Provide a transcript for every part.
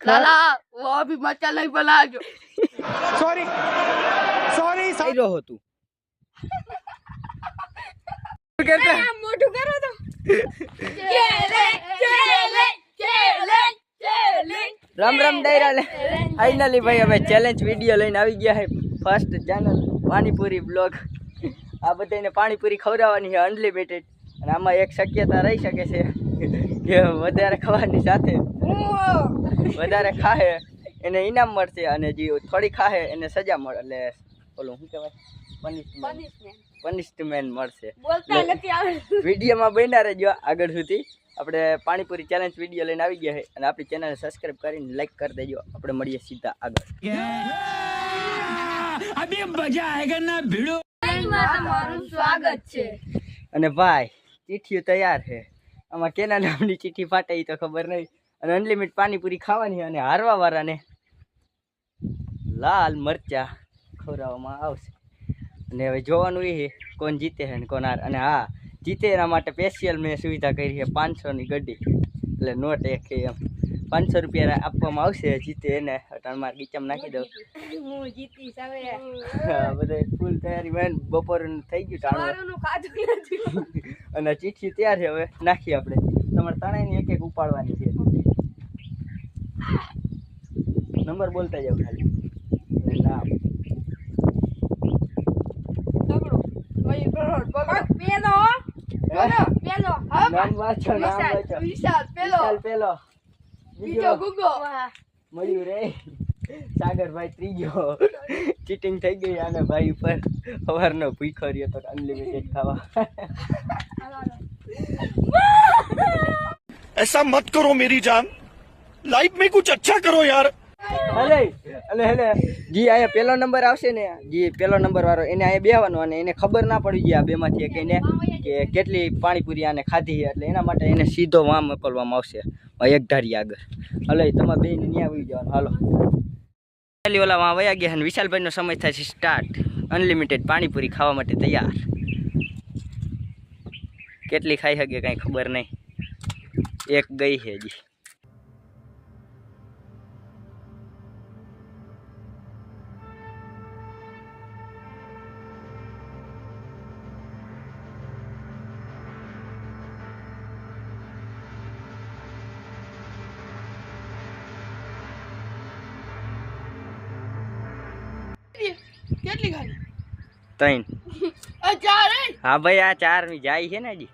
लाला वो अभी मचा नहीं बना जो सॉरी सॉरी કઈ રહ્યો તું શું કહેતા? मोटू करो तो चले चले चले चले રામ રામ ડાયરા લે ફાઇનલી ભાઈ અમે ચેલેન્જ વિડીયો લઈને આવી ગયા છે ફર્સ્ટ ચેનલ પાણીપુરી બ્લોગ આ બધાને પાણીપુરી ખવડાવવાની છે અનલિમિટેડ અને આમાં એક શક્યતા રહી શકે છે કે વધારે ખાવાની સાથે વધારે ખાહે એને ઈનામ મળશે અને જે થોડી ખાહે એને સજા મળે. એટલે ઓલું શું કહેવાય? પનિશમેન્ટ મળશે. વિડીયોમાં બન્યા રહેજો આગળ સુધી. આપણે પાણીપુરી ચેલેન્જ વીડિયો લઈને આવી ગયા છે. અને આપણી ચેનલને સબસ્ક્રાઈબ કરીને લાઈક કરી દેજો. આપણે મળીએ સીધા આગળ. અભી મજા આયેગા ના ભીડો? સ્વાગત છે. અને ભાઈ ચીઠીઓ તૈયાર છે. આમાં કેના નામની ચીઠી ફાટે તો ખબર નહીં. અને અનલિમિટ પાણીપુરી ખાવાની અને હારવા વાળાને લાલ મરચા ખવડાવવામાં આવશે. અને હવે જોવાનું એ કોણ જીતે છે કોણ હાર. અને હા, જીતે એના માટે સ્પેશિયલ મેં સુવિધા કરી છે પાંચસોની ગડી. એટલે નોટ એક એમ. પાંચસો રૂપિયા આપવામાં આવશે જીતે એને. અટાણમાં ગીચામ નાખી દઉં. હું જીતી હવે. હા, ફૂલ તૈયારી બેન બપોર થઈ ગયું ટાણું. મારું ખાધું નથી. અને ચીઠી તૈયાર છે હવે નાખીએ આપણે. તમારે ત્રણેયની એક એક ઉપાડવાની છે. નંબર બોલતા જાવ ખાલી. નામ. પેલો પેલો. પેલો નામ વાંચો નામ વાંચો. વિશાલ પેલો. વિશાલ પેલો. બીજો બીજો ગુગો મળ્યું રે સાગરભાઈ ત્રીજો ચીટિંગ થઈ ગઈ આને ભાઈ ઉપર સવારનો ભૂખો રહ્યો તો અનલિમિટેડ ખાવા ऐसा मत करो मेरी जान लाइफ में कुछ अच्छा करो यार અલે અને હેને જી, અહીંયા પેલો નંબર આવશે ને. જી, પેલો નંબર વાળો, એને અહીંયા બેહવાનો અને એને ખબર ના પડી ગઈ આ બેમાંથી એક એને કે કેટલી પાણીપુરી આને ખાધી એટલે એના માટે એને સીધો વામ મોકલવામાં આવશે, એક ધારી આગળ. હલે તમે બે ને ત્યાં આવી જવાનું. હાલો. પહેલી ઓલા વાં વયા ગયા અને વિશાલભાઈનો સમય છે સ્ટાર્ટ અનલિમિટેડ પાણીપુરી ખાવા માટે તૈયાર. કેટલી ખાઈ શકે કાંઈ ખબર નહીં. એક ગઈ છે હજી. ત્રણ. હે? હા ભાઈ આ ચારની જાય છે ને હજી.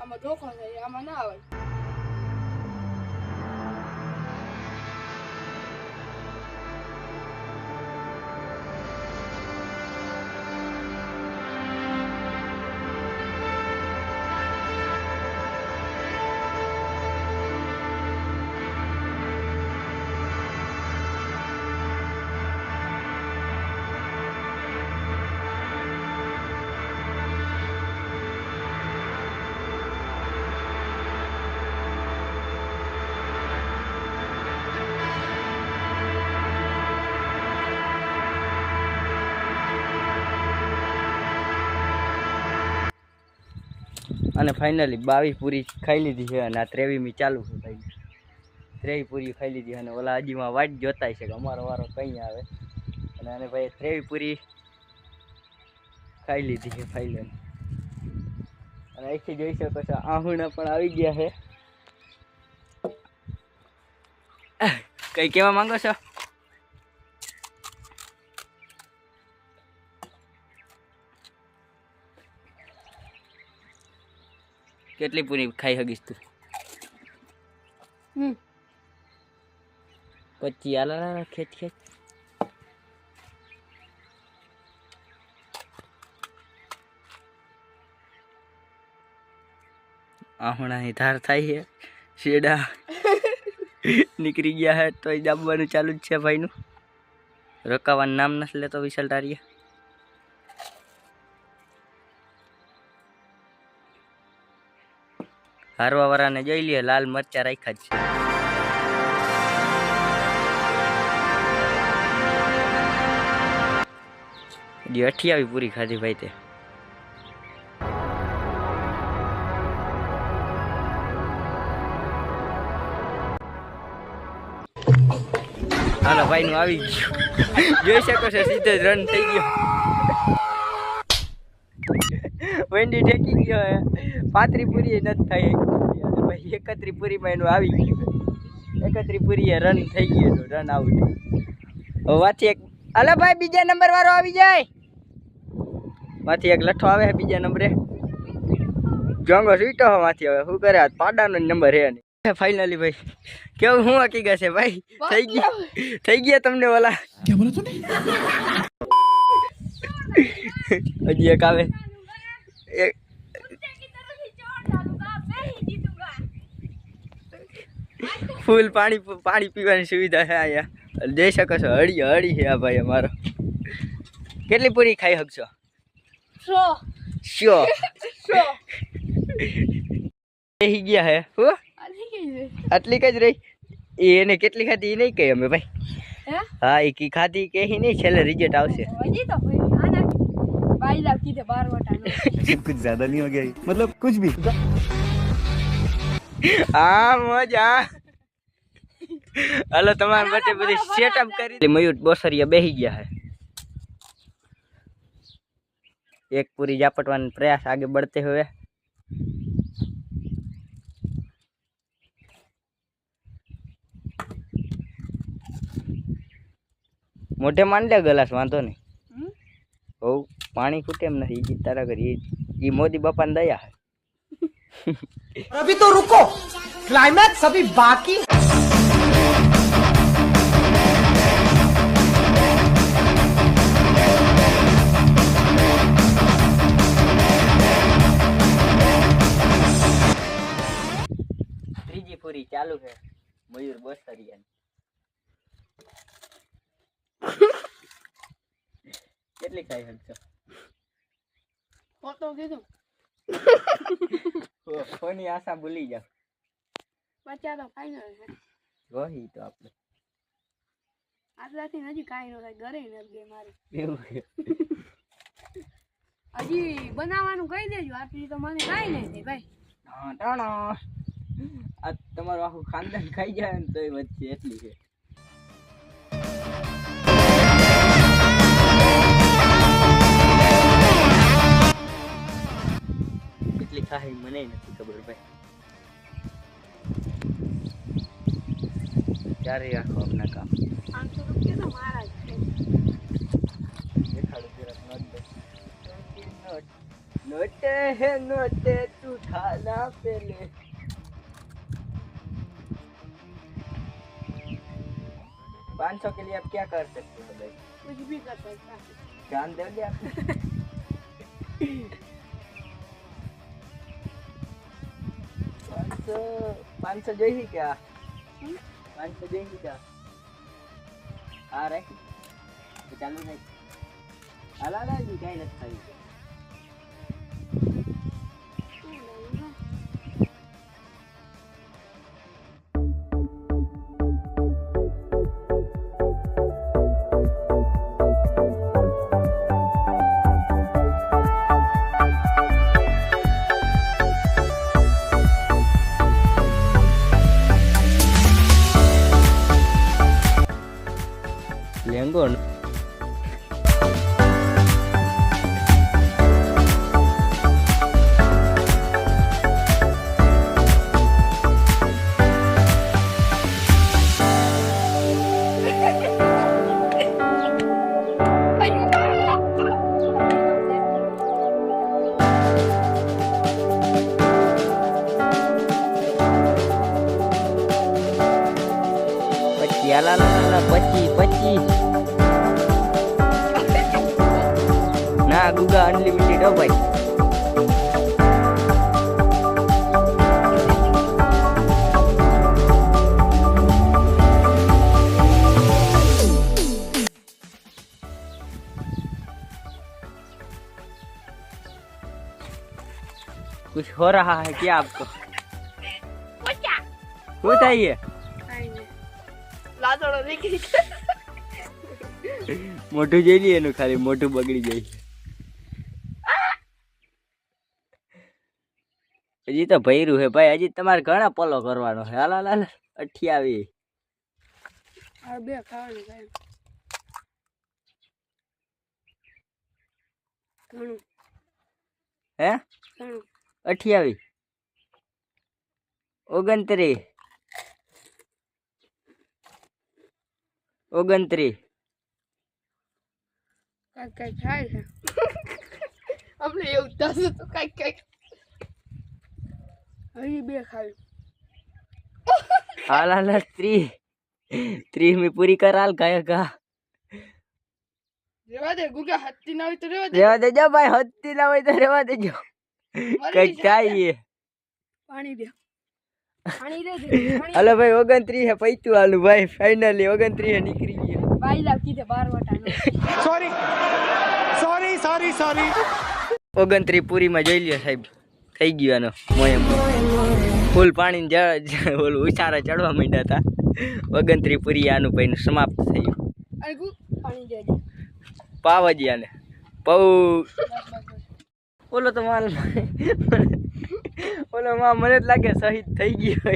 આમાં ધોખો થાય આમાં ના આવે. અને ફાઇનલી બાવીસ પૂરી ખાઈ લીધી છે અને આ ત્રેવીમી ચાલુ છે ભાઈ. ત્રેવી પૂરી ખાઈ લીધી અને ઓલા હજીમાં વાટ જોતાય છે કે અમારો વારો કંઈ આવે. અને આને ભાઈ ત્રેવી પૂરી ખાઈ લીધી છે ફાઇનલ અને અહીંથી જોઈ શકો છો આહુણા પણ આવી ગયા છે. કઈ કહેવા માંગો છો? કેટલી પૂરી ખાઈ શકીશ તું? હમ. પછી આલા ખેંચ ખેંચ. આહણાની ધાર થાય છે. શેડા નીકળી ગયા હે તો દાબવાનું ચાલુ જ છે ભાઈનું. રકાવાનું નામ નથી લેતો વિશાલ ટારીયા હારવા વાળાને જોઈ લઈએ લાલ મરચા રાખ્યા જ છે. અઠ્યાવી પૂરી ખાધી ભાઈ તે. હાલો ભાઈ નું આવી ગયું. જોઈ શકો છો, સીધો જ રન થઈ ગયો. વેન્ડી ઠેકી ગયો પાતરી પૂરી નથી થઈ. એકત્રી પૂરીમાં એનું આવી ગયું એકત્રી પૂરી રન થઈ ગયું એનું રન આઉટ હવે વાથી એક અલા ભાઈ બીજા નંબર વાળો આવી જાય. માંથી એક લઠ્ઠો આવે છે બીજા નંબરે જોંગો સ્વીટો માંથી હવે. શું કરે આ? પાડાનો નંબર હે નહીં ફાઇનલી ભાઈ. કેવું શું હકીકત છે ભાઈ? થઈ ગયા. થઈ ગયા તમને ઓલા. હજી એક આવે. એક ફૂલ પાણી પાણી પીવાની સુવિધા છે અહીંયા જઈ શકો છો હળી હળી છે આ ભાઈ અમારો કેટલી પૂરી ખાઈ શકશો સો શ્યો સો બેસી ગયા હે હું આ થઈ ગઈ છે આટલી જ રહી એ એને કેટલી ખાધી એ નહીં કહી અમે ભાઈ હે હા એ કી ખાધી કે એ નહીં છેલ્લે રિઝલ્ટ આવશે હજી તો ભાઈ આના બાઈ લાવ કીધે બાર વટાનો कुछ ज्यादा नहीं हो गया ये? मतलब कुछ भी હા મજા હાલો તમારા માટે બધી સેટઅપ કરી મયુર બોસરિયા બેસી ગયા હે. એક પૂરી ઝાપટવાનો પ્રયાસ આગે બઢતે હવે મોઢે માંડ ગલાસ વાંધો નહીં. બહુ પાણી ખૂટે એમ નથી. એ તારા કરી એ મોદી બાપાને દયા હે. અભી તો રૂકો. ક્લાઇમેક્સ અભી બાકી ચાલુ છે. મયુર બોસરિયા કેટલી ખાઈ શકશો ફોટો કીધું. કોની આશા ભૂલી જાવ બચ્ચા તો ફાઈનલ છે. રોહી તો આપણે. આટલાથી હજી કાંઈ ન થાય ઘરે નથી ગઈ મારી. હજી બનાવવાનું કહી દેજો આટલી તો મને કાંઈ નહીં ભાઈ. ટાણા ટાણા. આ તમારું આખું ખાનદાન ખાઈ જાય ને તોય વચ્ચે એટલી છે. કેટલી ખાહી મને નથી ખબર ભાઈ. ક્યારે રાખો આપના કામ? પાંચસો તો મારા જ નોટે હે નોટે તું ખાના પેલે. पाँच सौ के लिए आप क्या कर सकते हो भाई कुछ भी कर सकता है जान दोगे आप पाँच सौ पाँच सौ જોઈ क्या હમ? पाँच सौ જોઈ क्या આ રે તો ચાલુ નહીં હાલા ના જી કાંઈ નથી થયું रहा है क्या आपको શું થાય કાંઈ નહીં. લાદડો નીકળી ગયો. મોઢું જોઈ લઈએ એનું ખાલી મોઢું બગડી જાય હજી તો ભૈરું હે ભાઈ હજી તમારે ઘણા પોલો કરવાનો છે હાલ હાલ હાલ અઠ્યાવી આ બે ખાવાનું કાંઈ ઘણું હે ઘણું અઠ્યાવીસ. ઓગણત્રીસ. ઓગણત્રીસ. થાય છે. અમને એવું થશે તો કાંઈક કાંઈક હજી બે ખાવી. હાલ હાલ ત્રી ત્રીસ. મી પૂરી કર હાલ કાયા કા રેવા દે ગુગા હત્તી ના હોય તો રેવા દે. રેવા દેજો ભાઈ હત્તી ના હોય તો રેવા દેજો. કંઈક થાય પાણી ભાઈ ઓગણત્રીસ પૈતું આલુ ભાઈ ફાઇનલી ઓગણત્રીસ નીકળી ગયા. ભાઈ લાવ જોઈ લ્યો સાહેબ થઈ ગયો આનો મોયમ ફૂલ પાણી ઓલું ઉછારા ચડવા માંડ્યા હતા. ઓગણત્રીસ પૂરી આનું ભાઈ સમાપ્ત થયું. પાવાજી આને પૌ ઓલો તો માલ ઓલો માં મને જ લાગે શહીદ થઈ ગયો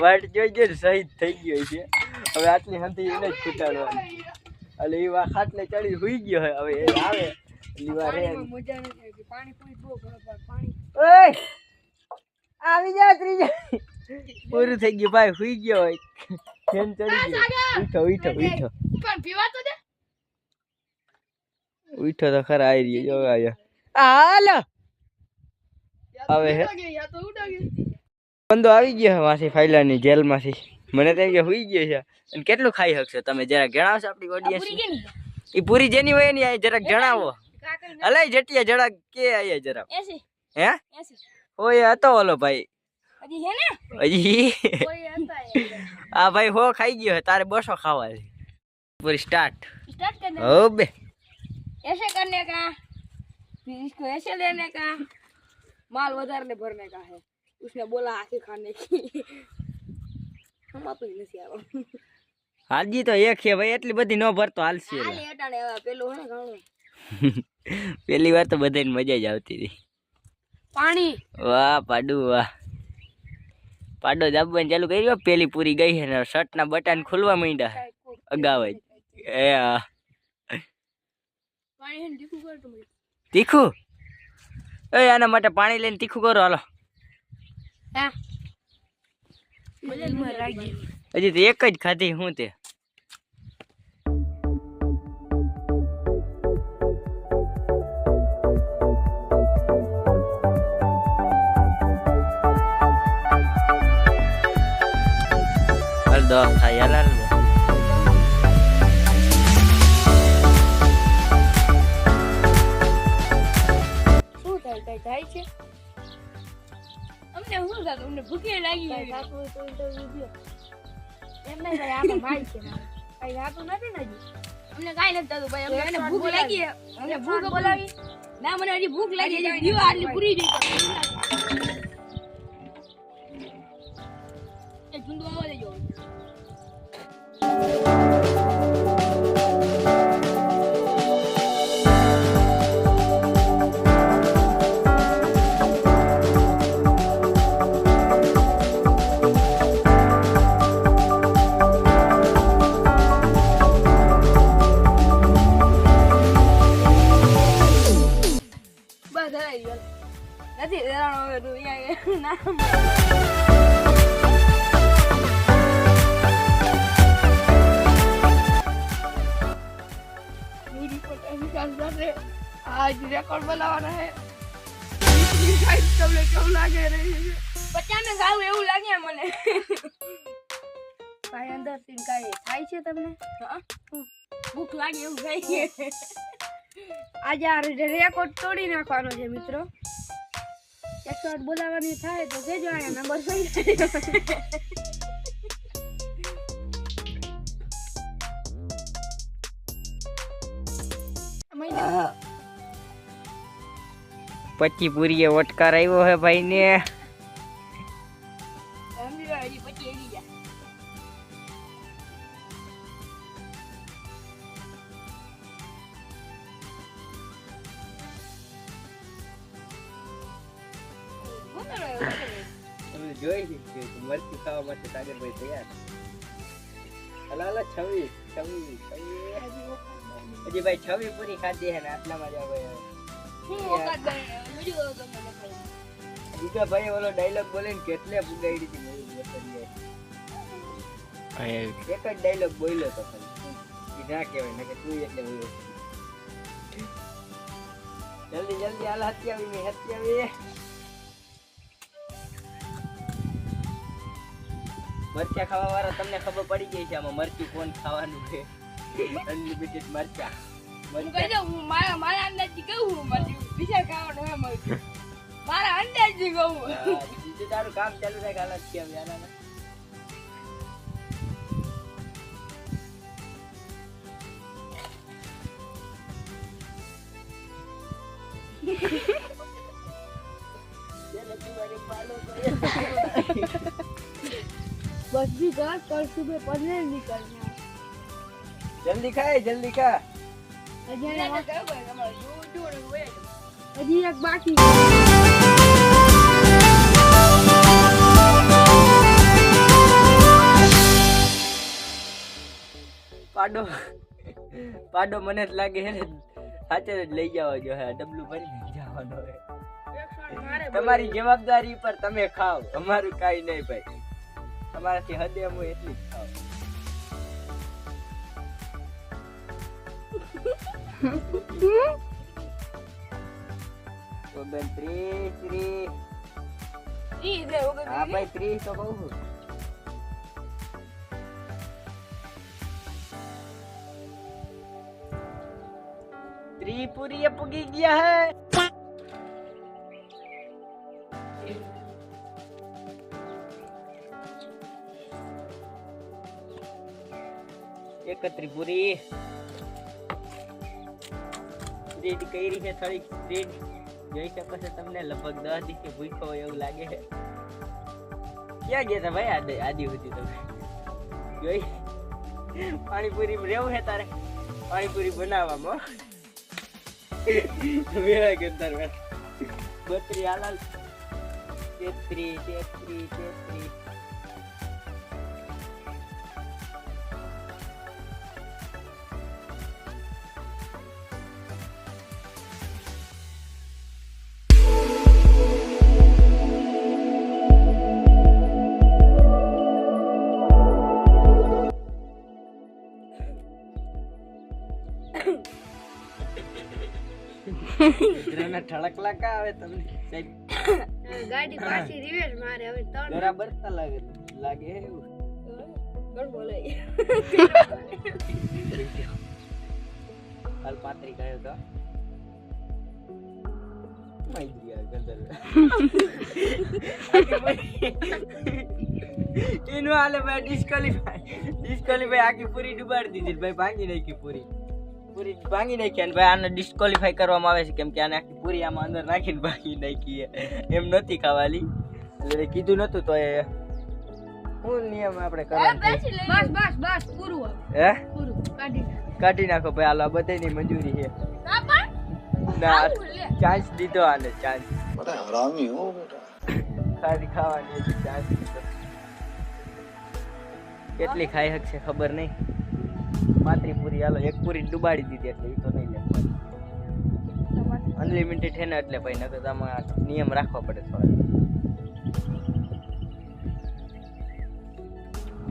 વાટ જોઈ જોઈ શહીદ થઈ ગયો છે. હવે આટલી હંતી એને જ છૂટાડવાની એટલે એ વા ખાટલે ચડી સુઈ ગયો હોય. હવે એ આવે. ઓય! આવી જા ત્રીજા. પૂરું થઈ ગયું ભાઈ સુઈ ગયો હોય. ફેન ચડી ગયો. ઉઠો ઉઠો ઉઠો. પણ પીવા તો દે. ઉઠો તો ખરા આવી રહ્યો. જો આયા. હાલ. હવે બંદો આવી ગયો માસી ફાઇલાની જેલમાંથી. મને તો કે સુઈ ગયો છે. અને કેટલું ખાઈ શકશો તમે? જરા જણાવશો આપણી ઓડિયન્સ એ પૂરી જેની? હોય ને જરાક જણાવો. અલે જટિયા જરાક કે અહીંયા જરા હે? ઓય હતો ઓલો ભાઈ. હજી આ ભાઈ હો ખાઈ ગયો તારે બસો ખાવા પૂરી સ્ટાર્ટ સ્ટાર્ટ फिर इसको ऐसे लेने का माल बाजार में भरने का है उसने बोला आके खाने की हम अपनी नहीं आवा હાલજી તો એક છે ભાઈ એટલી બધી ન ભરતો હાલશે પેલી વાર તો બધાને મજા જ આવતી હતી. પાણી. વાહ પાડુ વાહ. પાડો દાબવાનું ચાલુ કરી ગયો પેલી પૂરી ગઈ છે ને શર્ટના બટન ખુલવા માંડ્યા. અગાવ જ. એ તીખું? એ આના માટે પાણી લઈને તીખું કરો હાલો. હજી તો એક જ ખાધી હું તે? હાલ દો થાય હાલ. અમને શું થતું? અમને ભૂખે લાગી એમ નહીં ભાઈ આમાં માલ છે. કઈ થતું નથી ને હજી? અમને કાંઈ નથી થતું ભાઈ. અમને ભૂખ લાગી. અમને ભૂખ બોલાવી. ના મને હજી ભૂખ લાગી. હજી દીવા આટલી પૂરી જઈ કેવું રહી છે ખાવું એવું લાગે મને. કાંઈ અંદરથી કાંઈ થાય છે તમને? ભૂખ લાગે એવું થાય છે. આજે આ રેકોર્ડ તોડી નાખવાનો છે મિત્રો. એકસો આઠ બોલાવવાની થાય તો કેજો અહીંયા નંબર થઈ જાય પચી પૂરીએ વટકાર આવ્યો હે ભાઈ ને. જોઈ મરચી ખાવા માટે સાગરભાઈ તૈયાર હલો હલો છવ્વીસ છવ્વીસ છવ્વીસ. હજી ભાઈ છવ્વીસ પૂરી ખાધી હે ને, આટલામાં જ ભાઈ ઓલો ડાયલોગ બોલે ને કેટલે પુગાડી હતી મેં બતાવીએ. એક જ ડાયલોગ બોલ્યો તો ખાલી. ના કહેવાય ને કે તું એટલે બોલ્યો. જલ્દી જલ્દી હાલ હત્યાવી મેં હત્યા મરચા ખાવા વાળા તમને ખબર પડી ગઈ છે આમાં મરચું કોણ ખાવાનું છે? અનલિમિટેડ મરચા. મરચા મારા અંદાજથી કહું મરચું. બીજા ખાવાનું હોય એમ મારા અંદાજથી કહું હા, બીજું તારું કામ ચાલુ રાખ હાલ હત્યા આવી હાલ હાલ. चलो तुम्हारे बालों को बस भी कर कल सुबह पढ़ने निकलना જલ્દી ખાય જલ્દી ખા હજી એક બાકી. પાડો. પાડો મને જ લાગે છે સાચે જ લઈ જવા જો હે ડબલું ભરી જવાનો હે તમારી જવાબદારી પર તમે ખાઓ. અમારું કાઈ નહીં ભાઈ. તમારાથી હદે હું એટલી જ ખાવ તો બેન ત્રીસ. ત્રીસ હા ભાઈ ત્રીસ તો કહું છું. ત્રિપુરી પૂગી ગયા હે. એક ત્રિપુરી. સ્પ્રેડ કરી છે થોડીક સ્પ્રેડ જોઈ શકો છો તમને લગભગ દસ દિવસે ભૂખ્યો હોય એવું લાગે છે. ક્યાં ગયા હતા ભાઈ આદિ સુધી તમે? જોઈ? પાણીપુરી રહેવું છે તારે? પાણીપુરી બનાવવામાં વેળા કે તારે બત્રી હાલાલ. તેત્રી તેત્રી તેત્રી. કૂતરાના ઠળકલા કા આવે તમને. સાહેબ. ગાડી પાછી રિવેશ મારે હવે ત્રણ બરાબર તા લાગે લાગે એવું. ગણ બોલે હાલ પાત્રી તો. ગયા ડિસ્કવલીફાઈ ડિસ્કવલીફાઈ આખી પૂરી ડુબાડી દીધી ભાઈ ભાંગી નાખી પૂરી. પૂરી ભાંગી નાખી અને ભાઈ આને ડિસ્કોલિફાય કરવામાં આવે છે કેમ કે આને આખી પૂરી આમાં અંદર નાખીને ભાંગી નાખી એમ નથી ખાવાલી એટલે કીધું નતું તો એ શું નિયમ આપણે કરવાનું બસ બસ બસ પૂરું હે? પૂરું કાઢી નાખો. ભાઈ આલા બધાની મંજૂરી છે. ના ચાન્સ દીધો આને ચાન્સ બેટા હરામી હો બેટા. ખાલી ખાવાની ચાન્સ કેટલી ખાઈ હક છે ખબર નહીં. પાતરી પૂરી હાલો, એક પૂરી ડુબાડી દીધી એટલે એ તો નહીં લેવાની અનલિમિટેડ છે ને એટલે ભાઈ, નકર આમાં નિયમ રાખવા પડે થોડા.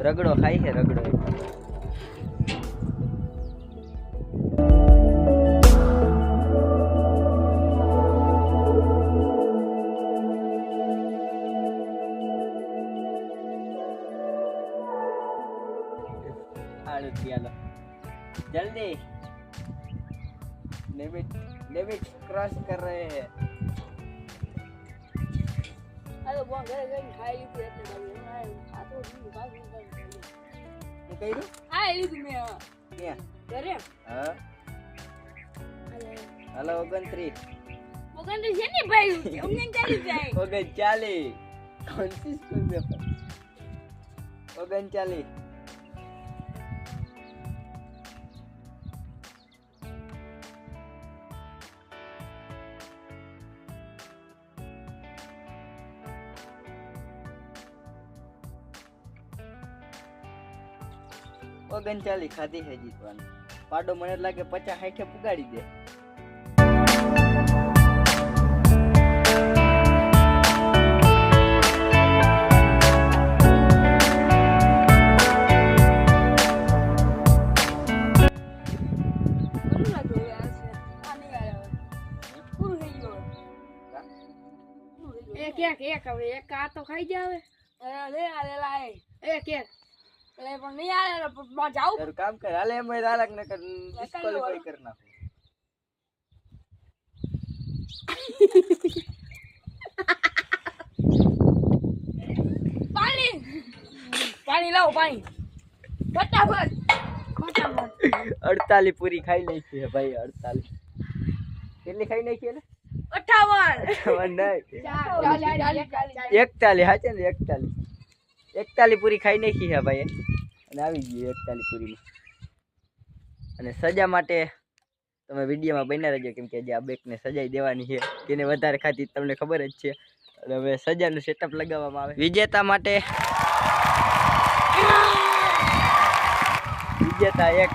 રગડો ખાઈ છે, રગડો लिमिट लिमिट क्रॉस कर रहे हैं આ તો બોલ ઘરે જઈને ખાઈ લીધું એટલે તમે હમણાં આ તો બીજું બાકી કંઈ નથી. શું કર્યું ખાઈ લીધું મેં હા. ક્યાં ઘરે હા અરે, હલો ઓગણત્રીસ મગન તો છે ને ભાઈ અમને ચાલી જાય ઓગણચાલીસ कौन सी स्कूल में पढ़ ઓગણચાલીસ ઓગણચાલીસ ખાધી છે જીતવાનું. પાડો મને લાગે પચાસ સાઠે પુગાડી દે. એક એક એક હવે એક આ તો ખાઈ જાવે. અરે લે આ લે લાય એક એક. એટલે પણ નહીં આલે પણ બા તારું કામ કર હાલે એમ હોય તાલક ને કર ડિસ્કોલિફાઈ કરી નાખો. પાણી! પાણી લાવો પાણી. ફટાફટ. ફટાફટ. અડતાલીસ પૂરી ખાઈ નાખી છે ભાઈ અડતાલી. કેટલી ખાઈ નાખી એટલે અઠાવન. અઠાવન નહીં ચાલીસ એકતાલીસ ને એકતાલીસ એકતાલીસ પૂરી ખાઈ નાખી છે ભાઈ અને આવી ગઈ એકતાલી પૂરીમાં. અને સજા માટે તમે વિડીયોમાં બન્યા રહેજો કેમ કે જે આ બેકને સજાઈ દેવાની છે. તેને વધારે ખાતી તમને ખબર જ છે. અને હવે સજાનું સેટઅપ લગાવવામાં આવે. વિજેતા માટે વિજેતા એક.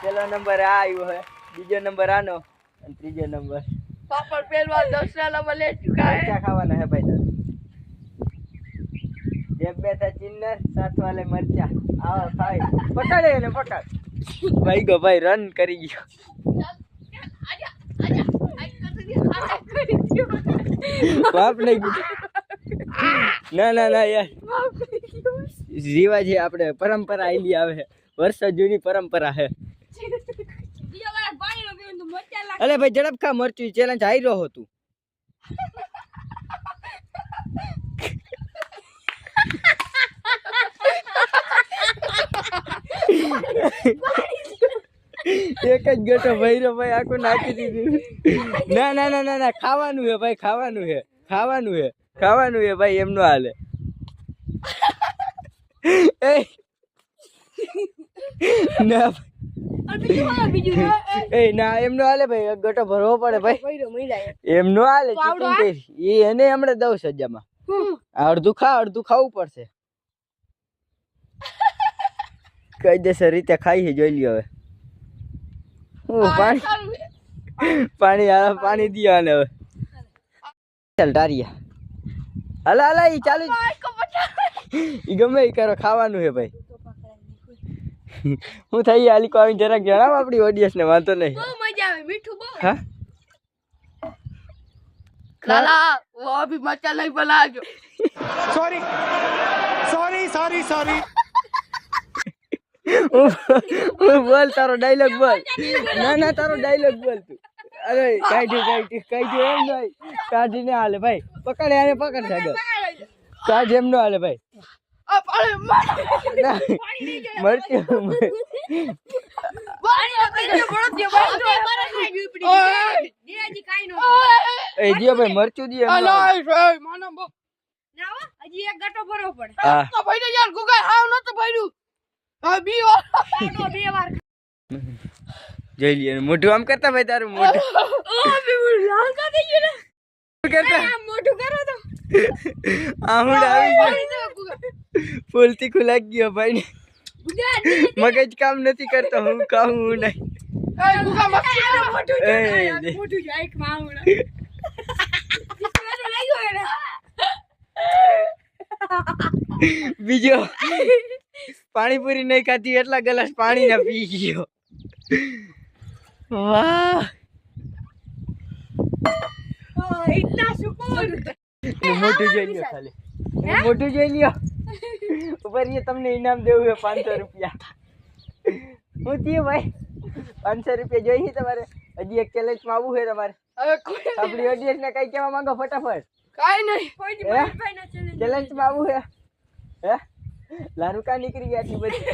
પહેલો નંબર આ આવ્યો છે બીજો નંબર આનો. અને ત્રીજો નંબર. પાપડ પહેલવાન દસરા નંબર લે ચુકા હે ખાવાના હે ભાઈ. તારે જેબ બે થા ચિન્નર સાથ વાલે મરચા. આવો ખાઈ પકડે એને પકડ ભાઈ ગો, ભાઈ રન કરી ગયો. બાપ નહીં ના ના ના, યાર. જીવાજી આપણે પરંપરા આઈલી આવે. વર્ષો જૂની પરંપરા છે અલે ભાઈ, ઝડપખા મરચું ચેલેન્જ હારી રહ્યો તું. એક જ ગટો ભૈરો ભાઈ આખું નાખી દીધું. ના ના ના ના ના ખાવાનું હે ભાઈ ખાવાનું હે ખાવાનું હે ખાવાનું હે ભાઈ એમનો હાલે. એ. ના એ, ના એમનો હાલે ભાઈ ગટો ભરવો પડે ભાઈ. એમનો હાલે એને હમણાં દઉં સજામાં. અડધું ખા અડધું ખાવું પડશે. કઈ દેશે રીતે ખાઈ છે જોઈ લ્યો હવે. હું પાણી પાણી આ પાણી દિયો આને હવે. ચાલ ટારિયા. હલા હલા ઈ ચાલુ. ઈ ગમે ઈ કરો ખાવાનું છે ભાઈ. હું થઈ આલિકો કોઈ જરાક જણાવ આપણી ઓડિયન્સ ને વાંધો નહીં. બહુ મજા આવે મીઠું બહુ. હા? लाला वो अभी मचा नहीं बना जो सॉरी सॉरी सॉरी सॉरी બોલ તારો ડાયલોગ બોલ. ના ના તારો ડાયલોગ બોલ તું. અરે કાઢી કાઢી કાઢી એમ નહીં. કાઢી ને હાલે ભાઈ. પકડ યારે પકડ સાગર. કાઢ એમ ન હાલે ભાઈ. મરચું દી હજી એક ગાંટો ભરવો પડે. તો ભાઈ યાર ગુગા હાવ નતો ભર્યું. હા બી વાર બે વાર. જોઈ લઈએ મોઢું આમ કરતા ભાઈ તારું મોઢું. ઓ બી લાલ કા થઈ ગયું કરો તો. આહુડ આવી ગયો. ભાઈ મગજ કામ નથી કરતો હું કામ હું નહીં. બીજો. પાણીપુરી નહીં ખાધી એટલા ગ્લાસ પાણી ના પી ગયો. વાહ. ઇતના સુકૂન. મોટું જોઈ લ્યો ખાલી. મોટું જોઈ લ્યો. ઉપર એ તમને ઇનામ દેવું છે પાંચસો રૂપિયા. હું થયું ભાઈ? પાંચસો રૂપિયા જોઈએ તમારે? હજી એક ચેલેન્જમાં આવવું છે તમારે. આપણી ઓડિયન્સને કઈ કેવા માંગો ફટાફટ. કાઈ નહીં. કોઈ ચેલેન્જમાં આવવું છે? હે? લારુકા નીકળી ગયા છે બધી?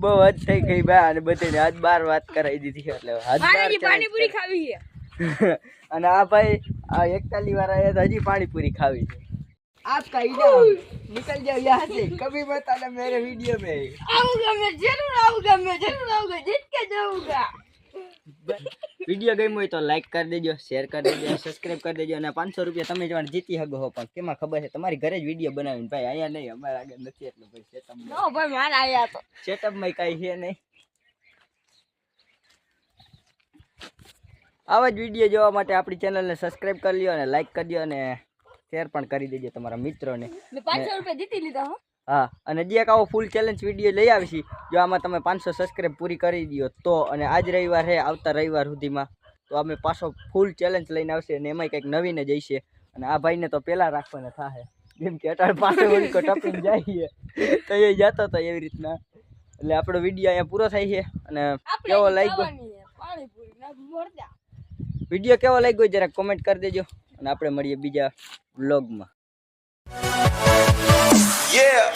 બહુ વાત થઈ ગઈ બા અને બધાને હાથ બાર વાત કરાવી દીધી એટલે હાથ બાર પાણીપુરી ખાવી છે. અને આ ભાઈ આ એકતાલી વાળા એ તો હજી પાણીપુરી ખાવી છે आपका इनाम निकल जाओ यहाँ से कभी मत आना मेरे वीडियो में આવુંગા મેં જરૂર આવુંગા મેં જરૂર આવુંગા જીત કે જાઉંગા વિડીયો ગમ્યો હોય તો લાઈક કરી દેજો શેર કરી દેજો સબસ્ક્રાઇબ કરી દેજો અને પાંચસો રૂપિયા તમે જવાનું જીતી શકો હો પણ કેમાં ખબર છે તમારી ઘરે જ વિડીયો બનાવીને ભાઈ અહીંયા નહીં અમારા આગળ નથી એટલે ભાઈ સેટઅપ નો ભાઈ મારા આયા તો સેટઅપમાં કાંઈ છે નહીં આવા જ વીડિયો જોવા માટે આપણી ચેનલને સબસ્ક્રાઇબ કરી લ્યો અને લાઈક કરી દો અને શેર પણ કરી દેજો તમારા મિત્રોને. પાંચસો રૂપિયા જીતી લીધા હો. હા અને જે એક આવો ફૂલ ચેલેન્જ વીડિયો લઈ આવીશી જો આમાં તમે પાંચસો સબસ્ક્રાઇબ પૂરી કરી દો તો અને આજ રવિવાર હે આવતા રવિવાર સુધીમાં તો અમે પાછો ફૂલ ચેલેન્જ લઈને આવશે અને એમાંય કંઈક નવીને જઈશે. અને આ ભાઈને તો પહેલાં રાખવાના થાય જેમ કે અટાળ પાસે ઓળખો ટપીને જાય તો એ જતો હતો એવી રીતના. એટલે આપણો વીડિયો અહીંયા પૂરો થાય છે. અને કેવો લાગ્યો? પાણીપુરી મોરદા વીડિયો કેવો લાગ્યો જરા કોમેન્ટ કરી દેજો અને આપણે મળીએ બીજા વ્લોગમાં Yeah.